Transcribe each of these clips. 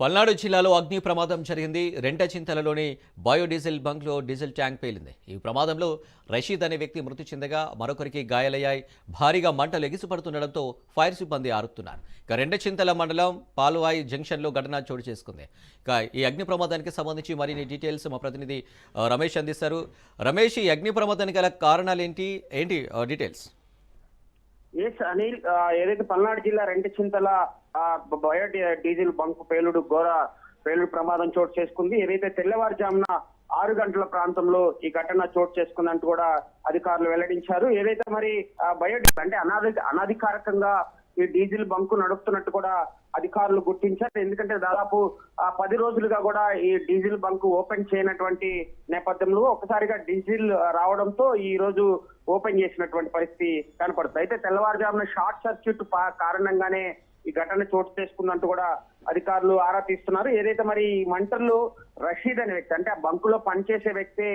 పల్నాడు జిల్లాలో అగ్ని ప్రమాదం జరిగింది. రెంటచింతలలోని బయోడీజిల్ బంక్లో డీజిల్ ట్యాంక్ పేలింది. ఈ ప్రమాదంలో రషీద్ అనే వ్యక్తి మృతి చెందగా మరొకరికి గాయాలయ్యాయి. భారీగా మంటలు ఎగిసిపడుతుండడంతో ఫైర్ సిబ్బంది ఆరుతున్నారు. ఇక రెండచింతల మండలం పాలువాయి జంక్షన్లో ఘటన చోటు చేసుకుంది. ఇక ఈ అగ్ని ప్రమాదానికి సంబంధించి మరిన్ని డీటెయిల్స్ మా ప్రతినిధి రమేష్ అందిస్తారు. రమేష్ ఈ అగ్ని ప్రమాదానికి గల కారణాలు ఏంటి? ఏంటి డీటెయిల్స్? ఎస్ అనిల్ ఏదైతే పల్నాడు జిల్లా Rentachintala Chintala bio diesel bunk పేలుడు ఘోర పేలుడు ప్రమాదం చోటు చేసుకుంది. ఏదైతే తెల్లవారుజామున ఆరు గంటల ప్రాంతంలో ఈ ఘటన చోటు చేసుకుందంటూ కూడా అధికారులు వెల్లడించారు. ఏదైతే మరి బయో అంటే అనాధి అనధికారికంగా ఈ డీజిల్ బంకు నడుపుతున్నట్టు కూడా అధికారులు గుర్తించారు. ఎందుకంటే దాదాపు పది రోజులుగా కూడా ఈ డీజిల్ బంక్ ఓపెన్ చేయనటువంటి నేపథ్యంలో ఒకసారిగా డీజిల్ రావడంతో ఈ రోజు ఓపెన్ చేసినటువంటి పరిస్థితి కనపడుతుంది. అయితే తెల్లవారుజామున షార్ట్ సర్క్యూట్ కారణంగానే ఈ ఘటన చోటు చేసుకుందంటూ కూడా అధికారులు ఆరా తీస్తున్నారు. ఏదైతే మరి ఈ మంటల్లో రషీద్ అనే వ్యక్తి అంటే ఆ బంకులో పనిచేసే వ్యక్తి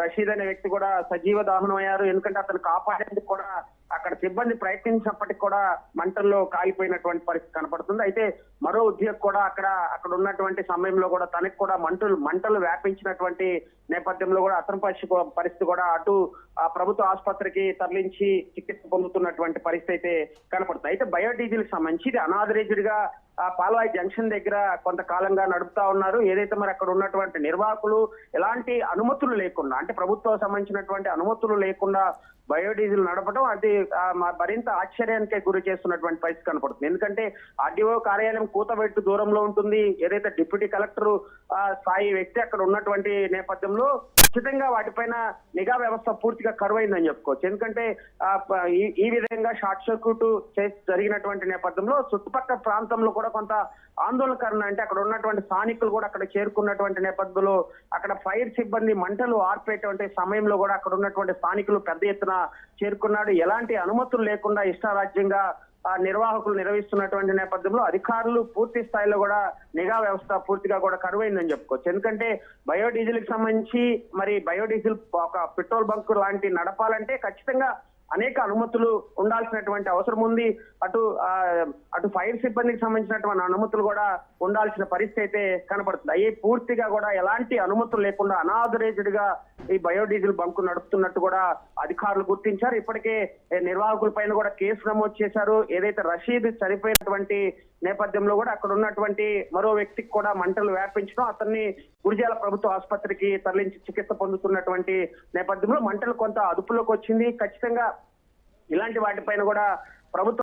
రషీద్ అనే వ్యక్తి కూడా సజీవ దహనం అయ్యారు ఎందుకంటే అతను కాపాడేందుకు కూడా అక్కడ సిబ్బంది ప్రయత్నించినప్పటికీ కూడా మంటల్లో కాలిపోయినటువంటి పరిస్థితి కనపడుతుంది. అయితే మరో ఉద్యోగి కూడా అక్కడ అక్కడ ఉన్నటువంటి సమయంలో కూడా తనకి కూడా మంటలు మంటలు వ్యాపించినటువంటి నేపథ్యంలో కూడా అతని పరిస్థితి పరిస్థితి కూడా అటు ఆ ప్రభుత్వ ఆసుపత్రికి తరలించి చికిత్స పొందుతున్నటువంటి పరిస్థితి అయితే కనపడుతుంది. అయితే బయోడీజిల్ సంబంధించి ఇది అనాథరైజ్డ్గా పాల్వాయి జంక్షన్ దగ్గర కొంతకాలంగా నడుపుతా ఉన్నారు. ఏదైతే మరి అక్కడ ఉన్నటువంటి నిర్వాహకులు ఎలాంటి అనుమతులు లేకుండా అంటే ప్రభుత్వం సంబంధించినటువంటి అనుమతులు లేకుండా బయోడీజిల్ నడపడం అది మరింత ఆశ్చర్యానికి గురి చేస్తున్నటువంటి పరిస్థితి కనపడుతుంది. ఎందుకంటే ఆర్డీఓ కార్యాలయం కూతబెట్టు దూరంలో ఉంటుంది. ఏదైతే డిప్యూటీ కలెక్టర్ స్థాయి వ్యక్తి అక్కడ ఉన్నటువంటి నేపథ్యంలో ఖచ్చితంగా వాటిపైన నిఘా వ్యవస్థ పూర్తిగా కరువైందని చెప్పుకోవచ్చు. ఎందుకంటే ఈ- ఈ విధంగా షార్ట్ సర్క్యూట్ చేసి జరిగినటువంటి నేపథ్యంలో చుట్టుపక్కల ప్రాంతంలో కూడా కొంత ఆందోళనకరణ అంటే అక్కడ ఉన్నటువంటి స్థానికులు కూడా అక్కడ చేరుకున్నటువంటి నేపథ్యంలో అక్కడ ఫైర్ సిబ్బంది మంటలు ఆర్పేటువంటి సమయంలో కూడా అక్కడ ఉన్నటువంటి స్థానికులు పెద్ద ఎత్తున చేరుకున్నాడు. ఎలాంటి అనుమతులు లేకుండా ఇష్టారాజ్యంగా నిర్వాహకులు నిర్వహిస్తున్నటువంటి నేపథ్యంలో అధికారులు పూర్తి స్థాయిలో కూడా నిఘా వ్యవస్థ పూర్తిగా కూడా కరువైందని చెప్పుకోవచ్చు. ఎందుకంటే బయోడీజిల్కి సంబంధించి మరి బయోడీజిల్ ఒక పెట్రోల్ బంక్ లాంటి నడపాలంటే ఖచ్చితంగా అనేక అనుమతులు ఉండాల్సినటువంటి అవసరం ఉంది. అటు ఆ, అటు ఫైర్ సిబ్బందికి సంబంధించినటువంటి అనుమతులు కూడా ఉండాల్సిన పరిస్థితి అయితే కనపడుతుంది. అయ్యి పూర్తిగా కూడా ఎలాంటి అనుమతులు లేకుండా అనాథరైజ్డ్గా ఈ బయోడీజిల్ బంకు నడుపుతున్నట్టు కూడా అధికారులు గుర్తించారు. ఇప్పటికే నిర్వాహకుల పైన కూడా కేసు నమోదు చేశారు. ఏదైతే రషీద్ చనిపోయినటువంటి నేపథ్యంలో కూడా అక్కడ ఉన్నటువంటి మరో వ్యక్తికి కూడా మంటలు వ్యాపించడం అతన్ని గురిజాల ప్రభుత్వ ఆసుపత్రికి తరలించి చికిత్స పొందుతున్నటువంటి నేపథ్యంలో మంటలు కొంత అదుపులోకి వచ్చింది. ఖచ్చితంగా ఇలాంటి వాటిపైన కూడా ప్రభుత్వం